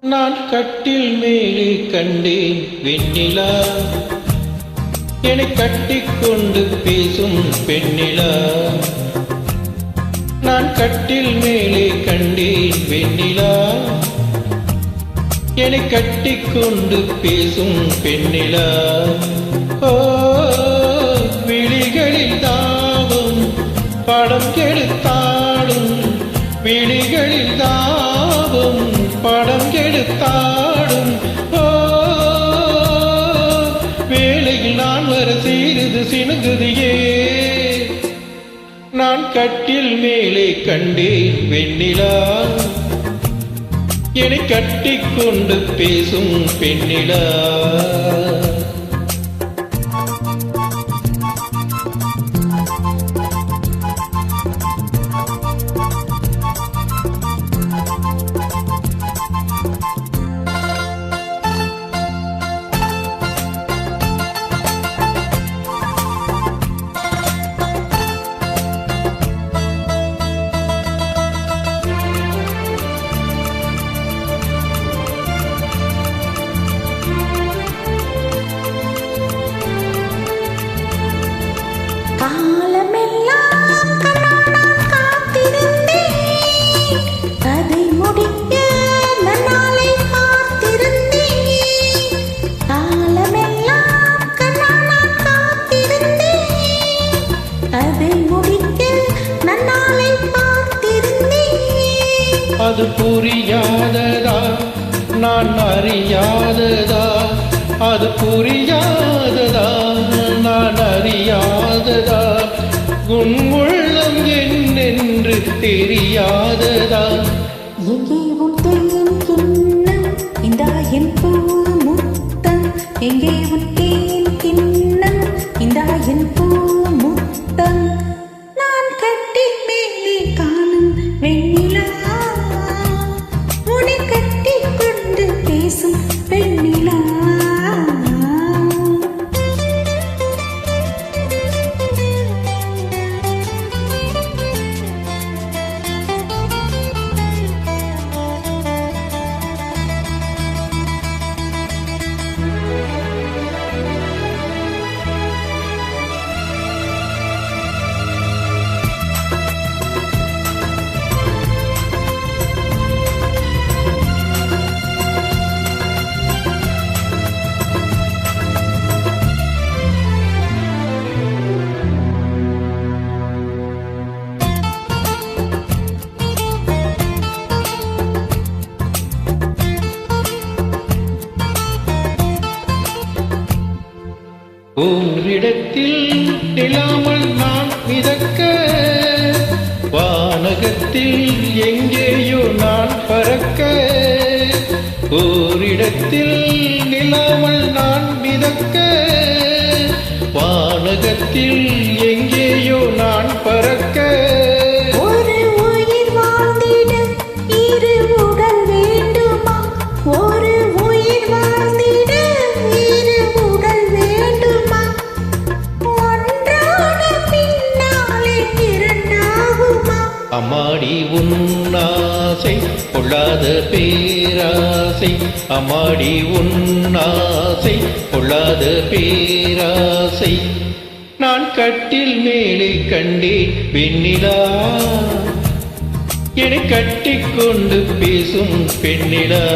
நான் கட்டில் மேலே கண்டேன் வெண்ணிலா. என்னை கட்டிக்கொண்டு பேசும் பெண்ணிலா. நான் கட்டில் மேலே கண்டேன் வெண்ணிலா. என்னை கட்டிக்கொண்டு பேசும் பெண்ணிலா. ஓ விழிகளில் தாவும் படம் கெடுத்தான். விழிகளில் தாவும் படம் கெடுத்தாடும் ஓ வேளையில் நான் வர சீருது சினுங்குதியே. நான் கட்டில் மேலே கண்டேன் வெண்ணிலா. என்னை கட்டிக்கொண்டு பேசும் பெண்ணிலா. அது புரியாததா? நான் அறியாததா? அது புரியாததா? நான் அறியாததா? உன் உள்ளம் என்னென்று தெரியாததா? எங்கே உன் தேன் கிண்ணம்? இந்தா என் பூ முத்தம். எங்கே உன் தேன் கிண்ணம்? இந்தா என் பூ கொண்டு பேசும் இல்லாமல் நான் மிதக்க வானகத்தில் எங்கேயோ நான் பறக்க ஓரிடத்தில் அம்மாடி உன்னாசை கொள்ளாத பேராசை. அம்மாடி உன்னாசை கொள்ளாத பேராசை. நான் கட்டில் மேலே கண்டேன் பெண்ணிலா என்னை கட்டிக்கொண்டு பேசும் பெண்ணிலா.